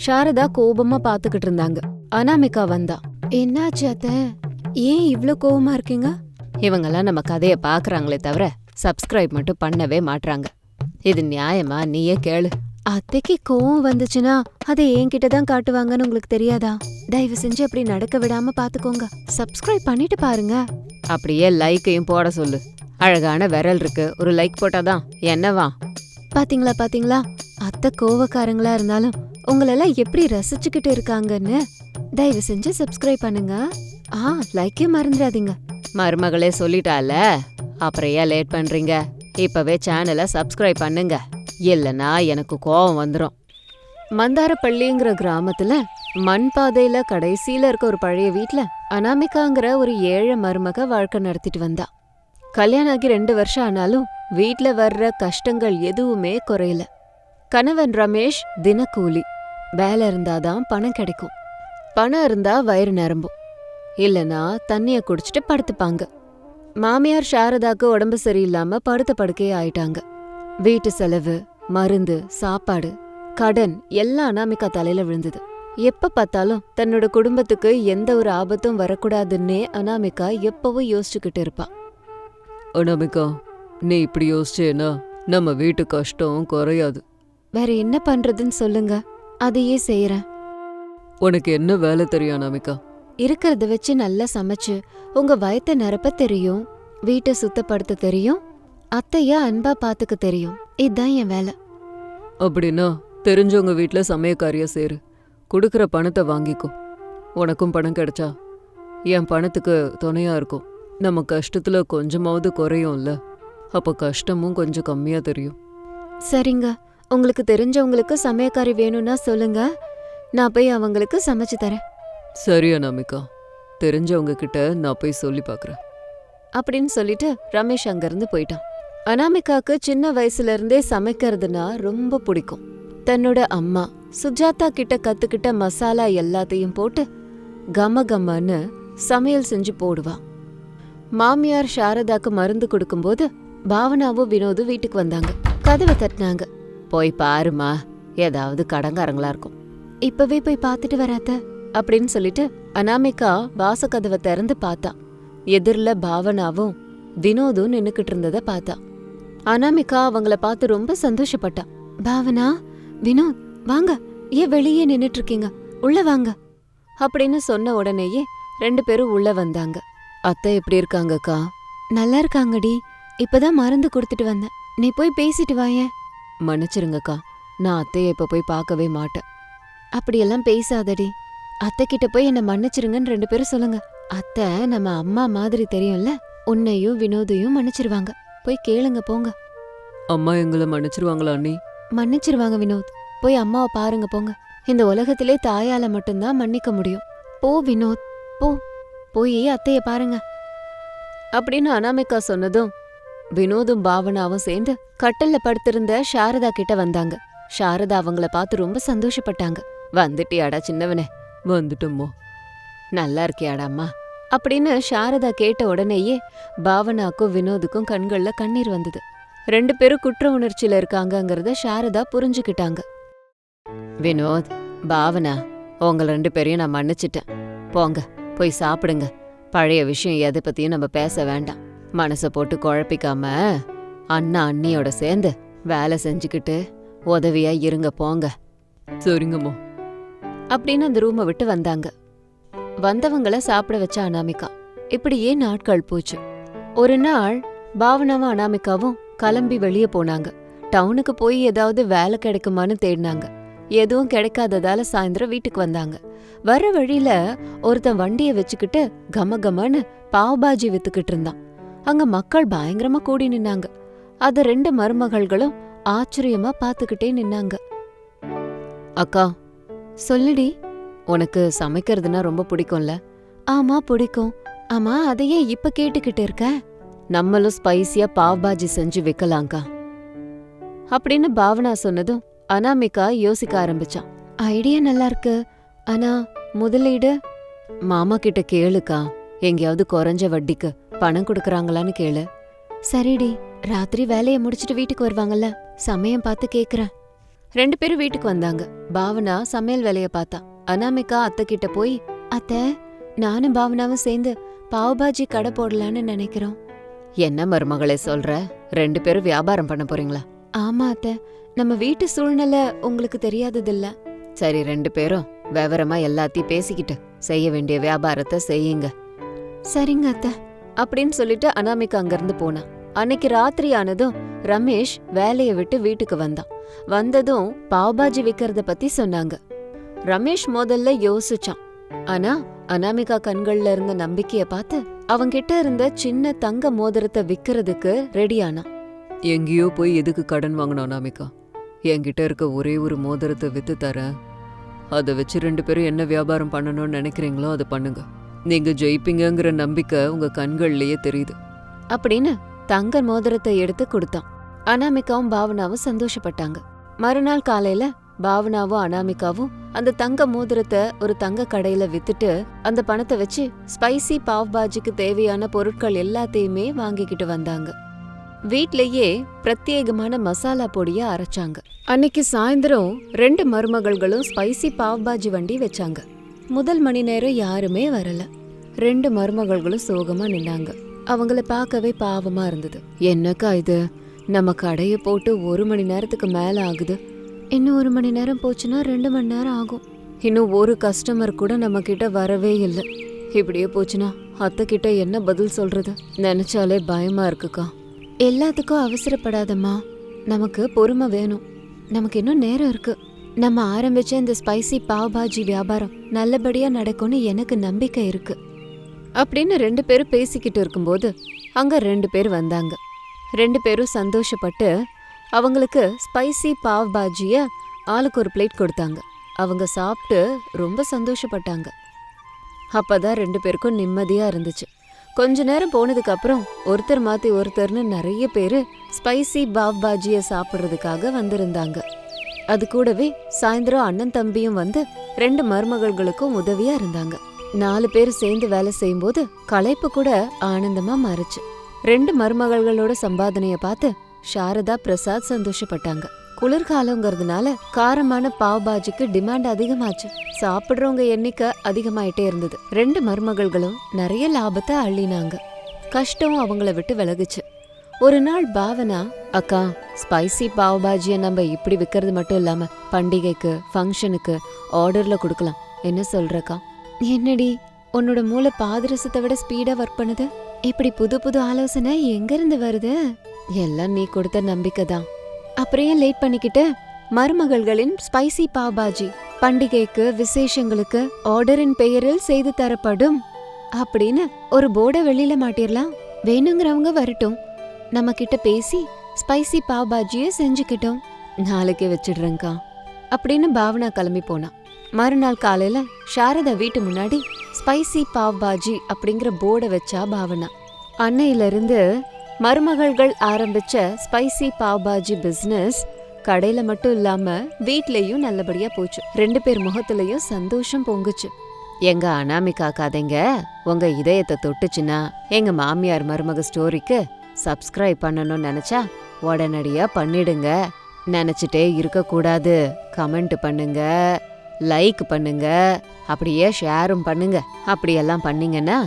சாரதா கோபமா பாத்துக்கிட்டு இருந்தாங்க. அனாமிகா வந்தா. என்னாச்சு அத்த? ஏன் இவ்ளோ கோவமா இருக்கீங்க? இவங்கெல்லாம் நம்ம கதைய பாக்குறாங்களே தவிர சப்ஸ்கிரைப் மட்டும் பண்ணவே மாட்றாங்க. இது நியாயமா? நீயே கேளு. அத்தைக்கு கோவம் வந்துச்சுன்னா அதை என்கிட்ட தான் காட்டுவாங்கன்னு உங்களுக்கு தெரியாதா? தயவு செஞ்சு அப்படி நடக்க விடாம பாத்துக்கோங்க. சப்ஸ்கிரைப் பண்ணிட்டு பாருங்க. அப்படியே லைக்கையும் போட சொல்லு. அழகான விரல் இருக்கு. ஒரு லைக் போட்டாதான் என்னவா? பாத்தீங்களா பாத்தீங்களா? அத்தை கோவக்காரங்களா இருந்தாலும் உங்களெல்லாம் எப்படி ரசிச்சுக்கிட்டு இருக்காங்கன்னு தயவு செஞ்சு சப்ஸ்கிரைப் பண்ணுங்க. ஆ லைக்கே மறந்துடாதீங்க. மருமகளே சொல்லிட்டால? அப்புறம் ஏன் லேட் பண்றீங்க? இப்பவே சேனலை சப்ஸ்கிரைப் பண்ணுங்க. இல்லனா எனக்கு கோவம் வந்துடும் மந்தாரப்பள்ளிங்கிற கிராமத்துல மண் பாதையில கடைசியில இருக்க ஒரு பழைய வீட்ல அனாமிகாங்கிற ஒரு ஏழை மருமக வாழ்க்கை நடத்திட்டு வந்தா. கல்யாணம் ஆகி ரெண்டு வருஷம் ஆனாலும் வீட்ல வர்ற கஷ்டங்கள் எதுவுமே குறையல. கணவன் ரமேஷ் தினக்கூலி. வேலை இருந்தாதான் பணம் கிடைக்கும். பணம் இருந்தா வயிறு நிரம்பும். இல்லனா தண்ணிய குடிச்சிட்டு படுத்துப்பாங்க. மாமியார் சாரதாக்கு உடம்பு சரியில்லாம படுத்த படுக்கையே ஆயிட்டாங்க. வீட்டு செலவு மருந்து சாப்பாடு கடன் எல்லாம் அனாமிகா தலையில விழுந்தது. எப்ப பார்த்தாலும் தன்னோட குடும்பத்துக்கு எந்த ஒரு ஆபத்தும் வரக்கூடாதுன்னே அனாமிகா எப்பவும் யோசிச்சுக்கிட்டு இருப்பா. அனாமிகா நீ இப்படி யோசிச்சேனா நம்ம வீட்டு கஷ்டம் குறையாது. வேற என்ன பண்றதுன்னு சொல்லுங்க. அதையே செய்யறேன் உனக்கு என்ன வேலை தெரியும் அனாமிகா? இருக்கிறத வச்சு நல்லா சமைச்சு உங்க வயத்தை நிரப்ப தெரியும் வீட்டை சுத்தப்படுத்த தெரியும் அத்தைய அன்பா பாத்துக்க தெரியும். இதுதான் என் வேலை. அப்படின்னா தெரிஞ்சவங்க வீட்ல சமயக்காரியா சேரு. கொடுக்குற பணத்தை வாங்கிக்கோ. உனக்கும் பணம் கிடைச்சா என் பணத்துக்கு துணையா இருக்கும். நம்ம கஷ்டத்துல கொஞ்சமாவது குறையும்ல. அப்ப கஷ்டமும் கொஞ்சம் கம்மியா தெரியும். சரிங்க. உங்களுக்கு தெரிஞ்சவங்களுக்கு சமயக்காரி வேணும்னா சொல்லுங்க. நான் போய் அவங்களுக்கு சமைச்சு தரேன். சரி அனாமிகா. தெரிஞ்சவங்க கிட்ட நான் போய் சொல்லி பார்க்கறேன் அப்படின்னு சொல்லிட்டு ரமேஷ் அங்கிருந்து போயிட்டான். அனாமிகாக்கு சின்ன வயசுல இருந்தே சமைக்கிறதுனா ரொம்ப பிடிக்கும். தன்னோட அம்மா சுஜாதா கிட்ட கத்துக்கிட்ட மசாலா எல்லாத்தையும் போட்டு கம கமன்னு சமையல் செஞ்சு போடுவா. மாமியார் சாரதாக்கு மருந்து கொடுக்கும்போது பாவனாவும் வினோதும் வீட்டுக்கு வந்தாங்க. கதவை தட்டினாங்க. போய் பாருமா. ஏதாவது கடங்காரங்களா இருக்கும். இப்பவே போய் பார்த்துட்டு வராத்த அப்படின்னு சொல்லிட்டு அனாமிகா வாசக்கதவை திறந்து பார்த்தா. எதிரில் பாவனாவும் வினோதும் நின்னுக்கிட்டு இருந்தத பார்த்தா. அனாமிகா அவங்கள பார்த்து ரொம்ப சந்தோஷப்பட்டா. பாவனா வினோத் வாங்க. ஏன் வெளியே நின்னுட்டு இருக்கீங்க? உள்ள வாங்க. அப்படின்னு சொன்ன உடனேயே ரெண்டு பேரும் உள்ள வந்தாங்க. அத்தை எப்படி இருக்காங்கக்கா? நல்லா இருக்காங்கடி. இப்பதான் மருந்து கொடுத்துட்டு வந்தேன். நீ போய் பேசிட்டு வாயேன். மன்னிச்சிருங்கக்கா. நான் அத்தைய இப்ப போய் பார்க்கவே மாட்டேன். அப்படியெல்லாம் பேசாதடி. அத்தை கிட்ட போய் என்ன மன்னிச்சிருங்கன்னு ரெண்டு பேரும் சொல்லுங்க. அத்தை நம்ம அம்மா மாதிரி தெரியும்ல? உன்னையும் வினோதையும் மன்னிச்சிருவாங்க. போய் கேளுங்க போங்க. அம்மா எங்களை மன்னிச்சிருவாங்களா அண்ணி? மன்னிச்சிருவாங்க வினோத். போய் அம்மாவை பாருங்க போங்க. இந்த உலகத்திலே தாயால மட்டும்தான் மன்னிக்க முடியும். போ வினோத் போ. போய் அத்தைய பாருங்க. அப்படின்னு அனாமிகா சொன்னதும் வினோதும் பாவனாவும் சேர்ந்து கட்டல்ல படுத்திருந்த சாரதா கிட்ட வந்தாங்க. சாரதா அவங்கள பார்த்து ரொம்ப சந்தோஷப்பட்டாங்க. வந்துட்டியாடா சின்னவனே? வந்துட்டோம்மா. நல்லா இருக்கியாடா அம்மா. அப்படின்னு சாரதா கேட்ட உடனேயே பாவனாக்கும் வினோதுக்கும் கண்கள்ல கண்ணீர் வந்தது. ரெண்டு பேரும் குற்ற உணர்ச்சியில இருக்காங்கங்கிறத சாரதா புரிஞ்சுக்கிட்டாங்க. வினோத் பாவனா உங்க ரெண்டு பேரையும் நான் மன்னிச்சிட்டேன். போங்க போய் சாப்பிடுங்க. பழைய விஷயம் எதை பத்தியும் நம்ம பேச வேண்டாம். மனச போட்டு குழப்பிக்காம அண்ணா அண்ணியோட சேர்ந்து வேலை செஞ்சுக்கிட்டு உதவியா இருங்க போங்க. சரிங்கம்மா அப்படின்னு அந்த ரூமை விட்டு வந்தாங்க. வந்தவங்கள சாப்பிட வச்ச அனாமிகா. இப்படியே நாட்கள் போச்சு. ஒரு நாள் பாவனாவும் அனாமிகாவும் கிளம்பி வெளியே போனாங்க. டவுனுக்கு போய் ஏதாவது வேலை கிடைக்குமான்னு தேடினாங்க. எதுவும் கிடைக்காததால சாயந்தரம் வீட்டுக்கு வந்தாங்க. வர வழியில ஒருத்தன் வண்டிய வச்சுக்கிட்டு கம கமன்னு பாவ் பாஜி வித்துக்கிட்டு இருந்தான். அங்க மக்கள் பயங்கரமா கூடி நின்னாங்க. அத ரெண்டு மருமகள்களும் ஆச்சரியமா பாத்துக்கிட்டே நின்னாங்க. அக்கா சொல்லுடி. உனக்கு சமைக்கிறதுனா ரொம்ப பிடிக்கும்ல? ஆமா பிடிக்கும். ஆமா அதையே இப்ப கேட்டுக்கிட்டு இருக்க? நம்மளும் ஸ்பைசியா பாவ் பாஜி செஞ்சு விக்கலாம்க்கா. அப்படின்னு பாவனா சொன்னதும் அனாமிகா யோசிக்க ஆரம்பிச்சான். ஐடியா நல்லா இருக்கு. ஆனா முதலீடு? மாமா கிட்ட கேளுக்கா. எங்கேயாவது குறைஞ்ச வட்டிக்கு. பணம் கொடுக்கறாங்களான்னு கேளு. சரிடி ராத்திரி வேலைய முடிச்சிட்டு வீட்டுக்கு வருவாங்கல்ல சமயம் பார்த்து கேக்குறேன். ரெண்டு பேரும் வீட்டுக்கு வந்தாங்க. பாவனா சமையல் வேலைய பார்த்தா. அனாமிகா அத்தை கிட்ட போய் அத்தை நானும் பாவனாவும் சேர்ந்து பாவ்பாஜி கடை போடலான்னு நினைக்கிறோம். என்ன மருமகளே சொல்ற? ரெண்டு பேரும் வியாபாரம் பண்ண போறீங்களா? ஆமா அத்தை. நம்ம வீட்டு சூழ்நிலை உங்களுக்கு தெரியாததில்ல. சரி ரெண்டு பேரும் விவரமா எல்லாத்தையும் பேசிக்கிட்டு செய்ய வேண்டிய வியாபாரத்தை செய்யுங்க. சரிங்க அத்தை. அப்படின்னு சொல்லிட்டு அனாமிகா அங்கிருந்து போனா. அன்னைக்கு ராத்திரி ஆனதும் ரமேஷ் வேலையை விட்டு வீட்டுக்கு வந்தான். வந்ததும் பாவ்பாஜி விக்கிறத பத்தி சொன்னாங்க. ரமேஷ் முதல்ல யோசிச்சான். ஆனா அனாமிகா கண்கள்ல இருந்த நம்பிக்கைய பார்த்து அவங்கிட்ட இருந்த சின்ன தங்க மோதிரத்தை விக்கிறதுக்கு ரெடியானான் எங்கேயோ போய் எதுக்கு கடன் வாங்கணும் அனாமிகா? என்கிட்ட இருக்க ஒரே ஒரு மோதிரத்தை வித்து தரேன். அதை வச்சு ரெண்டு பேரும் என்ன வியாபாரம் பண்ணணும்னு நினைக்கிறீங்களோ அதை பண்ணுங்க. நீங்க ஜெயிப்பீங்கங்கிற நம்பிக்கை உங்க கண்கள்லயே தெரியுது. அப்படின்னு தங்க மோதிரத்தை எடுத்து கொடுத்தான். அனாமிகாவும் பாவனாவும் சந்தோஷப்பட்டாங்க. மறுநாள் காலையில பாவனாவும் அனாமிகாவும் அந்த தங்க மோதிரத்தை ஒரு தங்க கடையில வித்துட்டு அந்த பணத்தை வச்சு ஸ்பைசி பாவ் பாஜிக்கு தேவையான பொருட்கள் எல்லாத்தையுமே வாங்கிக்கிட்டு வந்தாங்க. வீட்லயே பிரத்யேகமான மசாலா பொடிய அரைச்சாங்க. அன்னைக்கு சாயந்தரம் ரெண்டு மருமகள்களும் ஸ்பைசி பாவ் பாஜி வண்டி வச்சாங்க. முதல் மணி நேரம் யாருமே வரல. ரெண்டு மருமகள்களும் சோகமா நின்னாங்க. அவங்கள பார்க்கவே பாவமா இருந்தது. என்னக்கா இது? நம்ம கடையை போட்டு ஒரு மணி நேரத்துக்கு மேல ஆகுது. இன்னும் ஒரு மணி நேரம் போச்சுன்னா ரெண்டு மணி நேரம் ஆகும். இன்னும் ஒரு கஸ்டமர் கூட நம்ம கிட்ட வரவே இல்லை. இப்படியே போச்சுன்னா அத்தை கிட்ட என்ன பதில் சொல்றது? நினைச்சாலே பயமா இருக்குக்கா. எல்லாத்துக்கும் அவசரப்படாதம்மா. நமக்கு பொறுமை வேணும். நமக்கு இன்னும் நேரம் இருக்குது நம்ம ஆரம்பிச்ச இந்த ஸ்பைசி பாவ் பாஜி வியாபாரம் நல்லபடியா நடக்கும்னு எனக்கு நம்பிக்கை இருக்கு. அப்படின்னு ரெண்டு பேரும் பேசிக்கிட்டு இருக்கும்போது அங்க ரெண்டு பேர் வந்தாங்க. ரெண்டு பேரும் சந்தோஷப்பட்டு அவங்களுக்கு ஸ்பைசி பாவ் பாஜிய ஆளுக்கு ஒரு பிளேட் கொடுத்தாங்க. அவங்க சாப்பிட்டு ரொம்ப சந்தோஷப்பட்டாங்க. அப்பதான் ரெண்டு பேருக்கும் நிம்மதியா இருந்துச்சு. கொஞ்ச நேரம் போனதுக்கு அப்புறம் ஒருத்தர் மாத்தி ஒருத்தர்னு நிறைய பேர் ஸ்பைசி பாவ் பாஜியை சாப்பிட்றதுக்காக வந்திருந்தாங்க. அது கூடவே சாயந்தரம் அண்ணன் தம்பியும் வந்து ரெண்டு மருமகள்களுக்கும் உதவியா இருந்தாங்க. நாலு பேர் சேர்ந்து வேலை செய்யும்போது களைப்பு கூட ஆனந்தமா மாறுச்சு. ரெண்டு மருமகள்களோட சம்பாதனைய பார்த்து சாரதா பிரசாத் சந்தோஷப்பட்டாங்க. குளிர்காலங்கிறதுனால காரமான பாவ் பாஜிக்கு டிமாண்ட் அதிகமாச்சு. சாப்பிடுறவங்க எண்ணிக்கை அதிகமாயிட்டே இருந்தது. ரெண்டு மருமகள்களும் நிறைய லாபத்தை அள்ளினாங்க. கஷ்டம் அவங்கள விட்டு விலகுச்சு. ஒரு நாள் பாவனா அக்கா ஸ்பைசி பாவ் பாஜியை நம்ம இப்படி விற்கிறது மட்டும் இல்லாம பண்டிகைக்கு ஃபங்க்ஷனுக்கு ஆர்டர்ல கொடுக்கலாம். என்ன சொல்றக்கா? என்னடி உன்னோட மூளை பாதரசத்தை விட ஸ்பீடா ஒர்க் பண்ணுது? இப்படி புது புது ஆலோசனை எங்க இருந்து வருது? எல்லாம் நீ கொடுத்த நம்பிக்கை தான். அப்புறம் ஏன் லேட் பண்ணிக்கிட்டு? மருமகள்களின் ஸ்பைசி பாவ் பாஜி பண்டிகைக்கு விசேஷங்களுக்கு ஆர்டரின் பெயரில் செய்து தரப்படும். அப்படின்னு ஒரு போர்டை வெளியில மாட்டிடலாம் வேணுங்கிறவங்க வரட்டும். நம்ம கிட்ட பேசி ஸ்பைசி பாவ் பாஜியை செஞ்சுக்கிட்டோம். நாளைக்கே வச்சிடுறேங்க்கா அப்படின்னு பாவனா கிளம்பி போனான் மறுநாள் காலையில சாரதா வீட்டு முன்னாடி ஸ்பைசி பாவ் பாஜி அப்படிங்கிற போர்டை வச்சா பாவனா. அன்னையிலிருந்து மருமகள்கள் ஆரம்பிச்ச ஸ்பைசி பாவ் பாஜி பிஸ்னஸ் கடையில மட்டும் இல்லாம வீட்லயும் நல்லபடியா போச்சு. ரெண்டு பேர் முகத்துலயும் சந்தோஷம் பொங்குச்சு. எங்க அனாமிகா கதைங்க உங்க இதயத்தை தொட்டுச்சுன்னா எங்க மாமியார் மருமக ஸ்டோரிக்கு சப்ஸ்கிரைப் பண்ணணும்னு நினச்சா உடனடியாக பண்ணிடுங்க. நினச்சிட்டே இருக்கக்கூடாது. கமெண்ட் பண்ணுங்க. லைக் பண்ணுங்க. அப்படியே ஷேரும் பண்ணுங்க. அப்படியெல்லாம் பண்ணீங்கன்னா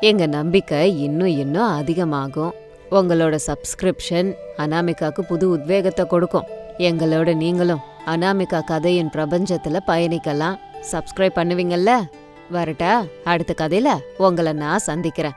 எங்கள் நம்பிக்கை இன்னும் இன்னும் அதிகமாகும். உங்களோட சப்ஸ்கிரிப்ஷன் அனாமிகாக்கு புது உத்வேகத்தை கொடுக்கும். எங்களோட நீங்களும் அனாமிகா கதையின் பிரபஞ்சத்தில் பயணிக்கலாம். சப்ஸ்கிரைப் பண்ணுவீங்கல்ல? வரட்டா? அடுத்த கதையில உங்களை நான் சந்திக்கிறேன்.